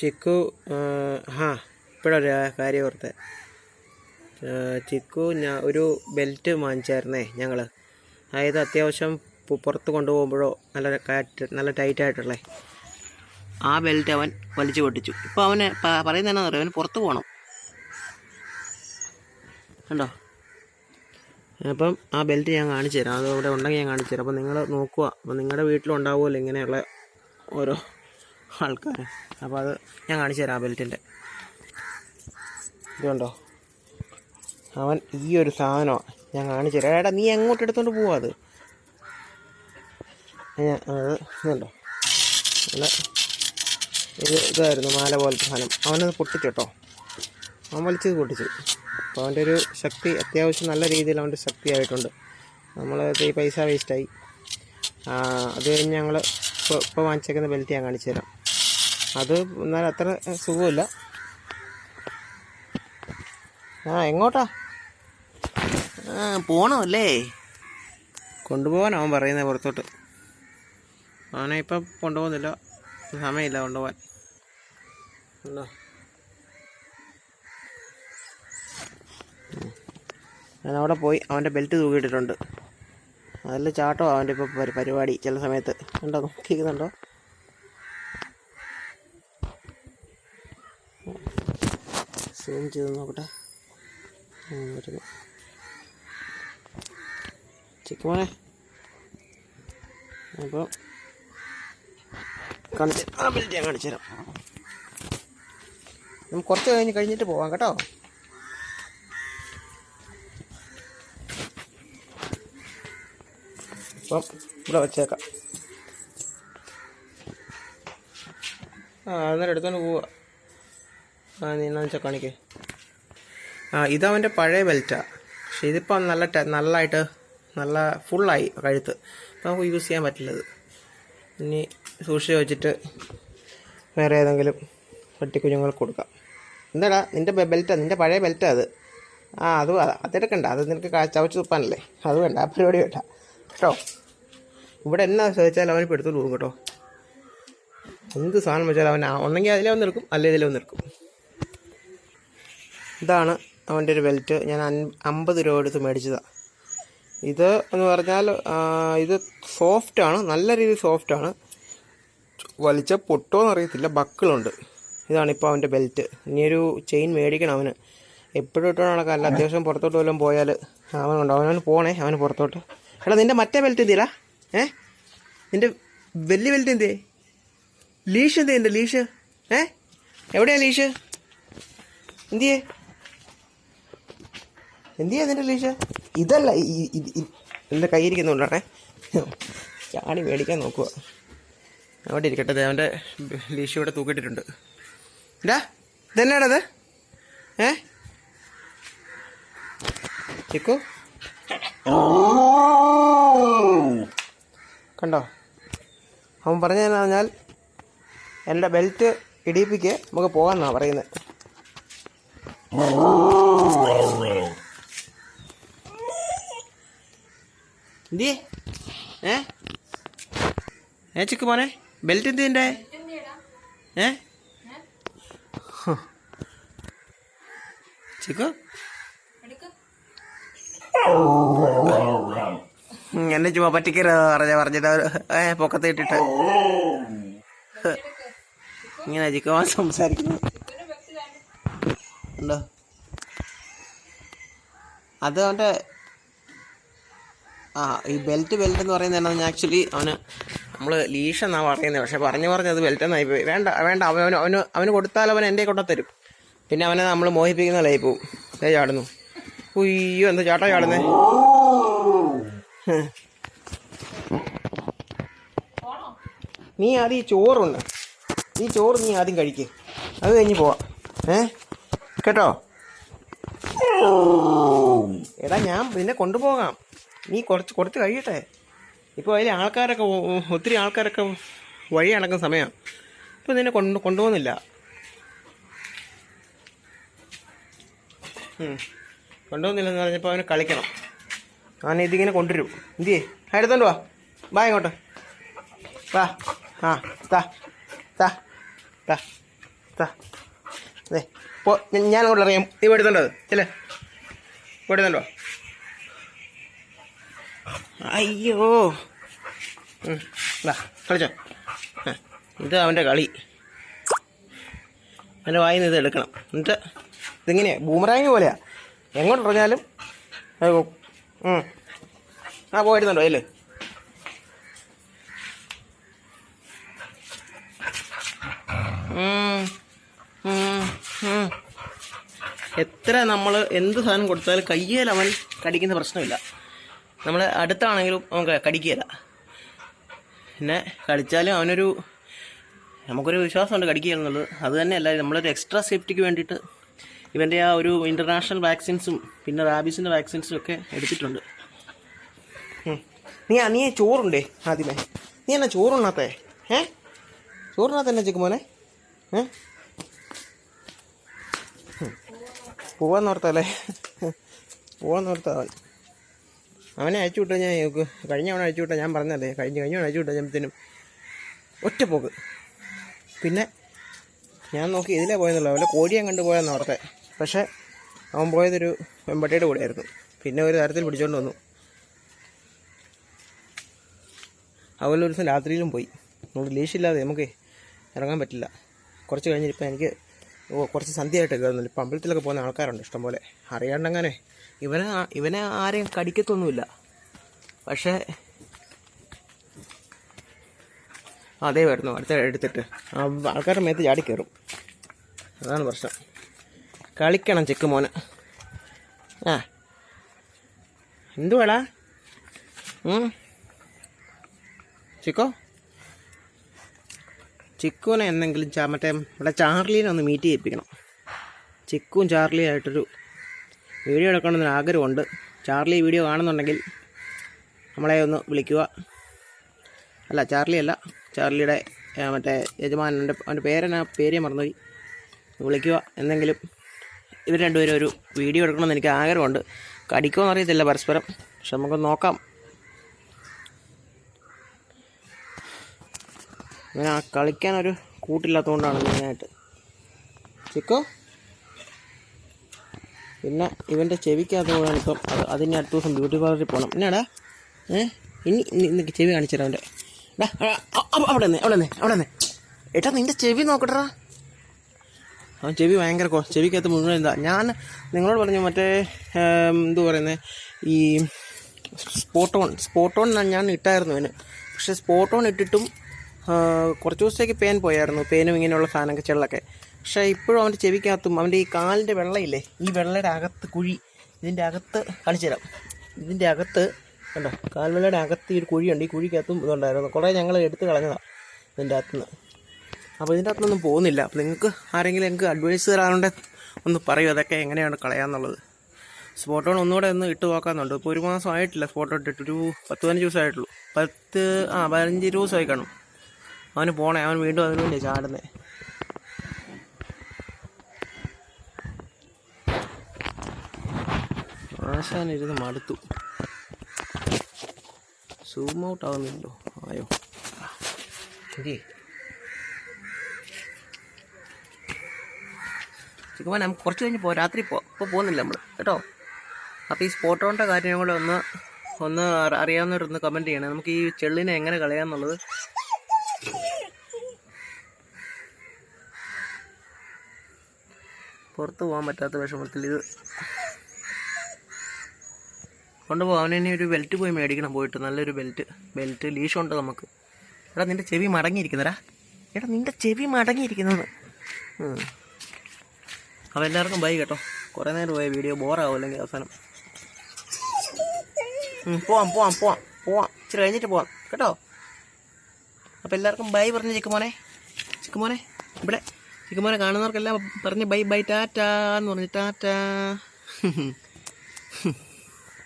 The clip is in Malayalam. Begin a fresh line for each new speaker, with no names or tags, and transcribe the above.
ചിക്കു ഹാ ഇപ്പോഴൊരു കാര്യം ഓർത്തെ. ചിക്കു ഞാൻ ഒരു ബെൽറ്റ് വാങ്ങിച്ചായിരുന്നേ ഞങ്ങൾ അതായത് അത്യാവശ്യം പുറത്ത് കൊണ്ടുപോകുമ്പോഴോ നല്ല നല്ല ടൈറ്റ് ആയിട്ടുള്ളേ ആ ബെൽറ്റ് അവൻ വലിച്ചു പൊട്ടിച്ചു. ഇപ്പോൾ അവന് പറയുന്ന പറയുന്നത് എന്നാ അറിയാം അവന് പുറത്ത് പോകണം കണ്ടോ? അപ്പം ആ ബെൽറ്റ് ഞാൻ കാണിച്ചു തരാം. അത് അവിടെ ഉണ്ടെങ്കിൽ ഞാൻ കാണിച്ചു തരാം. അപ്പോൾ നിങ്ങൾ നോക്കുക അപ്പോൾ നിങ്ങളുടെ വീട്ടിലുണ്ടാവുമല്ലോ ഇങ്ങനെയുള്ള ഓരോ ആൾക്കാർ അപ്പോൾ അത് ഞാൻ കാണിച്ചു തരാം ബെൽറ്റിന്റെ ഇതുണ്ടോ? അവൻ ഈ ഒരു സാധനമാണ് ഞാൻ കാണിച്ചു തരാം. ഏടാ നീ എങ്ങോട്ട് എടുത്തോണ്ട് പോവാ അത്? ഞാൻ അത് ഇതുണ്ടോ? നല്ല ഇത് ഇതായിരുന്നു മാല പോലത്തെ സാധനം. അവനത് പൊട്ടിച്ചു കേട്ടോ. അവൻ വലിച്ചത് പൊട്ടിച്ചു. അപ്പോൾ അവന്റെ ഒരു ശക്തി അത്യാവശ്യം നല്ല രീതിയിൽ അവന്റെ ശക്തിയായിട്ടുണ്ട് നമ്മൾ ഈ പൈസ വേസ്റ്റായി അത് കഴിഞ്ഞ് ഞങ്ങൾ ഇപ്പോൾ ഇപ്പോൾ വാങ്ങിച്ചേക്കുന്ന ബെൽറ്റ് ഞാൻ കാണിച്ചു തരാം. അത് എന്നാൽ അത്ര സുഖമില്ല. ആ എങ്ങോട്ടാ? ആ അല്ലേ കൊണ്ടുപോകാൻ അവൻ പറയുന്നത് പുറത്തോട്ട്. അവനെ ഇപ്പം കൊണ്ടുപോകുന്നില്ല. സമയമില്ല കൊണ്ടുപോകാൻ ഉണ്ടോ? ഞാൻ അവിടെ പോയി. അവന്റെ ബെൽറ്റ് തൂക്കിയിട്ടിട്ടുണ്ട്. അതിൽ ചാട്ടോ അവന്റെ ഇപ്പോൾ പരിപാടി ചില സമയത്ത്. ഉണ്ടോ നോക്കിക്കുന്നുണ്ടോ സൂം ചെയ്ത് നോക്കട്ടെ. വരുന്നു. ചിക്കുമോനെ അപ്പോൾ കാണിച്ച് ആ ഞാൻ കാണിച്ചു തരാം. നമുക്ക് കുറച്ച് കഴിഞ്ഞ് കഴിഞ്ഞിട്ട് പോവാം കേട്ടോ. അപ്പം ഇവിടെ വെച്ചേക്കാം. ആ അന്നേരം എടുത്തോണ്ട് പോവാ. ആ നീ എന്നാ വെച്ചാൽ കാണിക്കേ. ആ ഇതവന്റെ പഴയ ബെൽറ്റാണ് പക്ഷേ ഇതിപ്പം നല്ല നല്ലതായിട്ട് നല്ല ഫുള്ളായി കഴുത്ത്. അപ്പം നമുക്ക് യൂസ് ചെയ്യാൻ പറ്റില്ലത്. ഇനി സൂക്ഷിച്ച് വെച്ചിട്ട് വേറെ ഏതെങ്കിലും പട്ടിക്കുഞ്ഞുങ്ങൾക്ക് കൊടുക്കാം. എന്താടാ നിന്റെ ബെൽറ്റാണ് നിന്റെ പഴയ ബെൽറ്റാണ് അത്? ആ അത് അതെടുക്കണ്ട അത് നിനക്ക് ചവച്ച് തുപ്പാനല്ലേ. അത് വേണ്ട ആ പരിപാടി വേണ്ട. കേട്ടോ? ഇവിടെ എന്നാ ചോദിച്ചാൽ അവന് ഇപ്പോൾ എടുത്തോണ്ട് പോകും കേട്ടോ. എന്ത് സാധനം വെച്ചാൽ അവൻ ഒന്നെങ്കിൽ അതിലെ ഒന്ന് അല്ലെങ്കിൽ ഇതിലേ എടുക്കും ഇതാണ് അവന്റെ ഒരു ബെൽറ്റ് ഞാൻ അമ്പത് രൂപ എടുത്ത് മേടിച്ചതാണ് ഇത് എന്ന് പറഞ്ഞാൽ ഇത് സോഫ്റ്റാണ് നല്ല രീതിയിൽ സോഫ്റ്റാണ് വലിച്ച പൊട്ടോന്ന് അറിയത്തില്ല. ബക്കിളുണ്ട്. ഇതാണ് ഇപ്പോൾ അവന്റെ ബെൽറ്റ് ഇനിയൊരു ചെയിൻ മേടിക്കണം അവന്. എപ്പോഴും ഇട്ടോ നടക്കാല്ല അത്യാവശ്യം പുറത്തോട്ട് വല്ലതും പോയാൽ അവനുണ്ട്. അവനവന് പോണേ അവന് പുറത്തോട്ട്. എടാ നിന്റെ മറ്റേ ബെൽറ്റ് എന്തിടാ ഏ? നിന്റെ വലിയ ബെൽറ്റ് എന്തേ ലീഷ് എന്തേ എന്റെ ലീഷ്? ഏ? എവിടെയാണ് ലീഷ്? എന്തിയേ? എന്തിയാ നിന്റെ ലീഷ ഇതല്ല എന്റെ കയ്യിരിക്കുന്നുണ്ടാണേ ചാടി മേടിക്കാൻ നോക്കുക. അവിടെ ഇരിക്കട്ടെ അവന്റെ ലീഷ ഇവിടെ തൂക്കിയിട്ടിട്ടുണ്ട്. ഇതാ ഇതെന്നാണത് ഏ? കണ്ടോ? അവൻ പറഞ്ഞതെന്നു പറഞ്ഞാൽ എന്റെ ബെൽറ്റ് ഇടിയിപ്പിക്ക് നമുക്ക് പോകാമെന്നാണ് പറയുന്നത്. എന്തിയേ ഏ? ഏ ചിക്ക് മോനെ ബെൽറ്റ് എന്തിന്റെ? ഏ? ഹ്. ചിക്കു എന്നെ ചുമ്മാ പറ്റിക്കരുത് പറഞ്ഞ പറഞ്ഞിട്ട് ഏ പൊക്കത്ത് ഇട്ടിട്ട്. ഇങ്ങനെ ചിക്കുമാൻ സംസാരിക്കുന്നു. ഉണ്ടോ? അത് അവന്റെ ആ ഈ ബെൽറ്റ് ബെൽറ്റ് എന്ന് പറയുന്നത് എന്നാ ആക്ച്വലി അവന് നമ്മൾ ലീഷ് എന്നാണ് പറയുന്നത് പക്ഷേ പറഞ്ഞു പറഞ്ഞ് അത് ബെൽറ്റ് എന്നായി പോയി. വേണ്ട വേണ്ട അവൻ അവന് അവന് അവന് കൊടുത്താൽ അവൻ എന്റെ കൊണ്ട തരും. പിന്നെ അവനെ നമ്മൾ മോഹിപ്പിക്കുന്ന ലൈ പോവും. അതെ ചാടുന്നു. ഉയ്യോ എന്താ ചാട്ടാ ചാടുന്നേ? നീ ആദ്യം ഈ ചോറുണ്ട്. ഈ ചോറ് നീ ആദ്യം കഴിക്ക്. അത് കഴിഞ്ഞ് പോവാം. ഏ? കേട്ടോ? എടാ ഞാൻ നിന്നെ കൊണ്ടുപോകാം. നീ കുറച്ച് കൊടുത്ത് കഴിയട്ടെ. ഇപ്പോൾ അതിൽ ആൾക്കാരൊക്കെ ഒത്തിരി ആൾക്കാരൊക്കെ വഴി അടക്കുന്ന സമയമാണ് ഇപ്പോൾ നിന്നെ കൊണ്ട് കൊണ്ടുപോകുന്നില്ല. കൊണ്ടുപോകുന്നില്ലെന്ന് പറഞ്ഞപ്പോൾ അവന് കളിക്കണം. ഞാൻ ഇതിങ്ങനെ കൊണ്ടുവരും. എന്തിയേ? എടുത്തോണ്ട് വാ. വാ ഇങ്ങോട്ട്. വാ. ആ താ. താ. താ. താ. അതെ ഇപ്പോൾ ഞാൻ അങ്ങോട്ട് അറിയാം നീ എടുത്തുണ്ടോ അല്ലേ എടുത്തുണ്ടോ അയ്യോ. കളിച്ചോ. ഇത് അവന്റെ കളി. അവന്റെ വായിൽ നിന്ന് ഇത് എടുക്കണം. എന്നിട്ട് ഇതിങ്ങനെയാ ബൂമറാങ് പോലെയാ. എങ്ങോട്ട് പറഞ്ഞാലും. ആ പോയിരുന്നുണ്ടോ അല്ലേ? എത്ര നമ്മൾ എന്ത് സാധനം കൊടുത്താലും കയ്യേൽ അവൻ കടിക്കുന്ന പ്രശ്നമില്ല. നമ്മൾ അടുത്താണെങ്കിലും അവൻ കടിക്കുകയില്ല. പിന്നെ കടിച്ചാലും അവനൊരു നമുക്കൊരു വിശ്വാസമുണ്ട് കടിക്കുക എന്നുള്ളത്. അത് തന്നെയല്ല നമ്മളൊരു എക്സ്ട്രാ സേഫ്റ്റിക്ക് വേണ്ടിയിട്ട് ഇവന്റെ ആ ഒരു ഇന്റർനാഷണൽ വാക്സിൻസും പിന്നെ റാബീസിന്റെ വാക്സിൻസും ഒക്കെ എടുത്തിട്ടുണ്ട്. നീ നീ ചോറുണ്ടേ ആദ്യമേ? നീ എന്നാ ചോറുണ്ണാത്തേ? ഏ? ചോറിനകത്ത് തന്നെ ചിക്കു മോനെ? ഏ? പോവാന്നോർത്തല്ലേ പോവാന്നോർത്താ അവനെ അയച്ചു വിട്ടാൽ ഞാൻ നോക്ക് കഴിഞ്ഞ അവനെ അയച്ചു വിട്ടാൽ ഞാൻ പറഞ്ഞതല്ലേ? കഴിഞ്ഞ കഴിഞ്ഞ അയച്ചു വിട്ടാൽ ഞാൻ ഒറ്റ പോക്ക്. പിന്നെ ഞാൻ നോക്കി ഇതിലേ പോയെന്നുള്ളൂ അവന്റെ കോഴിയെ കണ്ടു പോയെന്ന് ഓർത്തെ പക്ഷേ അവൻ പോയതൊരു വെമ്പട്ടിയുടെ കൂടെയായിരുന്നു. പിന്നെ ഒരു തരത്തിൽ പിടിച്ചോണ്ട് വന്നു. അതുപോലെ ഒരു ദിവസം രാത്രിയിലും പോയി. നമുക്ക് ലീഷില്ലാതെ നമുക്ക് ഇറങ്ങാൻ പറ്റില്ല. കുറച്ച് കഴിഞ്ഞിപ്പോൾ എനിക്ക് കുറച്ച് സന്ധ്യയായിട്ട് കയറുന്നില്ല ഇപ്പം അമ്പലത്തിലൊക്കെ പോകുന്ന ആൾക്കാരുണ്ട് ഇഷ്ടംപോലെ. അറിയാണ്ടങ്ങനെ ഇവനെ ഇവനെ ആരെയും കടിക്കത്തൊന്നുമില്ല. പക്ഷേ അതേ വരുന്നു അടുത്ത എടുത്തിട്ട്. ആൾക്കാരുടെ മേത്ത് ചാടി കയറും. അതാണ് പ്രശ്നം. കളിക്കണം ചെക്ക് മോനെ. ആ. എന്തുവാടാ? ചിക്കോ? ചിക്കുവിനെ എന്തെങ്കിലും മറ്റേ ഇവിടെ ചാർലീനെ ഒന്ന് മീറ്റ് ചെയ്യിപ്പിക്കണം. ചിക്കും ചാർലിയും ആയിട്ടൊരു വീഡിയോ എടുക്കണമെന്ന് ആഗ്രഹമുണ്ട്. ചാർലി വീഡിയോ കാണുന്നുണ്ടെങ്കിൽ നമ്മളെ ഒന്ന് വിളിക്കുക. അല്ല ചാർലി അല്ല. ചാർലിയുടെ മറ്റേ യജമാനന്റെ അവന്റെ പേരനാ പേര് മറന്നുപോയി. വിളിക്കുക. എന്തെങ്കിലും ഇവർ രണ്ടുപേരും ഒരു വീഡിയോ എടുക്കണമെന്ന് എനിക്ക് ആഗ്രഹമുണ്ട്. കടിക്കുമെന്ന് അറിയത്തില്ല പരസ്പരം. പക്ഷെ നമുക്ക് നോക്കാം. അങ്ങനെ കളിക്കാനൊരു കൂട്ടില്ലാത്തതുകൊണ്ടാണ് മെയിനായിട്ട്. ചിക്കോ? പിന്നെ ഇവന്റെ ചെവിക്കകത്തുകൂടാണ് ഇപ്പം. അത് അതിന് അടുത്ത ദിവസം ബ്യൂട്ടി പാർലറിൽ പോകണം എന്നാടാ? ഏ? ഇനി ഇനി ഇന്ന് ചെവി കാണിച്ചു തരാം അവന്റെ അവിടെ നിന്ന് അവിടെ നിന്ന് അവിടെ നിന്ന്. ഏട്ടാ നിന്റെ ചെവി നോക്കട്ടാ അവൻ ചെവി ഭയങ്കര ചെവിക്കകത്ത് മുഴുവൻ എന്താ ഞാൻ നിങ്ങളോട് പറഞ്ഞു മറ്റേ എന്തു പറയുന്നത് ഈ സ്പോട്ടോൺ സ്പോട്ടോൺ ഞാൻ ഇട്ടായിരുന്നു അവന്. പക്ഷെ സ്പോട്ടോൺ ഇട്ടിട്ടും ആ, കുറച്ച് ദിവസത്തേക്ക് പേൻ പോയായിരുന്നു. പേനും ഇങ്ങനെയുള്ള സാധനമൊക്കെ ചെള്ളൊക്കെ. പക്ഷേ ഇപ്പോഴും അവന്റെ ചെവിക്കകത്തും അവന്റെ ഈ കാലിന്റെ വെള്ളയില്ലേ? ഈ വെള്ളയുടെ അകത്ത് കുഴി ഇതിന്റെ അകത്ത് കാണിച്ചു തരാം. ഇതിന്റെ അകത്ത് കണ്ടോ? കാൽവെള്ളയുടെ അകത്ത് ഈ ഒരു കുഴിയുണ്ട്. ഈ കുഴിക്കകത്തും ഇതുണ്ടായിരുന്നു. കുറേ ഞങ്ങൾ എടുത്ത് കളഞ്ഞതാണ് ഇതിന്റെ അകത്തുനിന്ന്. അപ്പോൾ ഇതിന്റെ അകത്തൊന്നും പോകുന്നില്ല. അപ്പോൾ നിങ്ങൾക്ക് ആരെങ്കിലും എനിക്ക് അഡ്വൈസ് തരാറുണ്ട് ഒന്ന് പറയൂ അതൊക്കെ എങ്ങനെയാണ് കളയാന്നുള്ളത്. സ്പോട്ടോൺ ഒന്നുകൂടെ ഒന്ന് ഇട്ട് നോക്കാമെന്നുണ്ട് ഇപ്പോൾ ഒരു മാസം ആയിട്ടില്ല സ്പോട്ടോ ഇട്ടിട്ട്. ഒരു പത്ത് പതിനഞ്ച് ദിവസമായിട്ടുള്ളൂ. പത്ത് ആ പതിനഞ്ച് ദിവസമായി കാണും. അവന് പോണേ അവൻ വീണ്ടും അതിന് വേണ്ടിയാണ് ചാടുന്നത് ആശാൻ ഇരുന്ന് മടുത്തു. സൂം ഔട്ട് ആവുന്നില്ലോ ആയോ. ചിക്കുമാൻ നമുക്ക് കുറച്ച് കഴിഞ്ഞ് പോ രാത്രി പോ ഇപ്പോൾ പോകുന്നില്ല നമ്മൾ കേട്ടോ? അപ്പോൾ ഈ സ്പോട്ടോണിന്റെ കാര്യം കൂടെ ഒന്ന് ഒന്ന് അറി- അറിയാവുന്നവരൊന്ന് കമന്റ് ചെയ്യണം. നമുക്ക് ഈ ചെള്ളിനെ എങ്ങനെ കളയാന്നുള്ളത്. പുറത്ത് പോകാൻ പറ്റാത്ത വിഷമത്തിൽ ഇത് കൊണ്ടുപോകാൻ അവനെ ഒരു ബെൽറ്റ് പോയി മേടിക്കണം പോയിട്ട്. നല്ലൊരു ബെൽറ്റ് ബെൽറ്റ് ലീഷുണ്ട് നമുക്ക്. എടാ നിന്റെ ചെവി മടങ്ങിയിരിക്കുന്നടാ എടാ നിന്റെ ചെവി മടങ്ങിയിരിക്കുന്നത്. അപ്പോൾ എല്ലാവർക്കും ബൈ കേട്ടോ. കുറേ നേരം പോയ വീഡിയോ ബോറാവും അല്ലെങ്കിൽ അവസാനം. പോവാം പോവാം പോവാം പോവാം. ഇച്ചിരി കഴിഞ്ഞിട്ട് പോവാം കേട്ടോ? അപ്പോൾ എല്ലാവർക്കും ബൈ പറഞ്ഞ് ചിക്കുമോനെ. ചിക്കുമോനെ ഇവിടെ. ചിക്കുമോനെ കാണുന്നവർക്കെല്ലാം പറഞ്ഞ് ബൈ ബൈ ടാറ്റാ എന്ന് പറഞ്ഞ് ടാറ്റാ.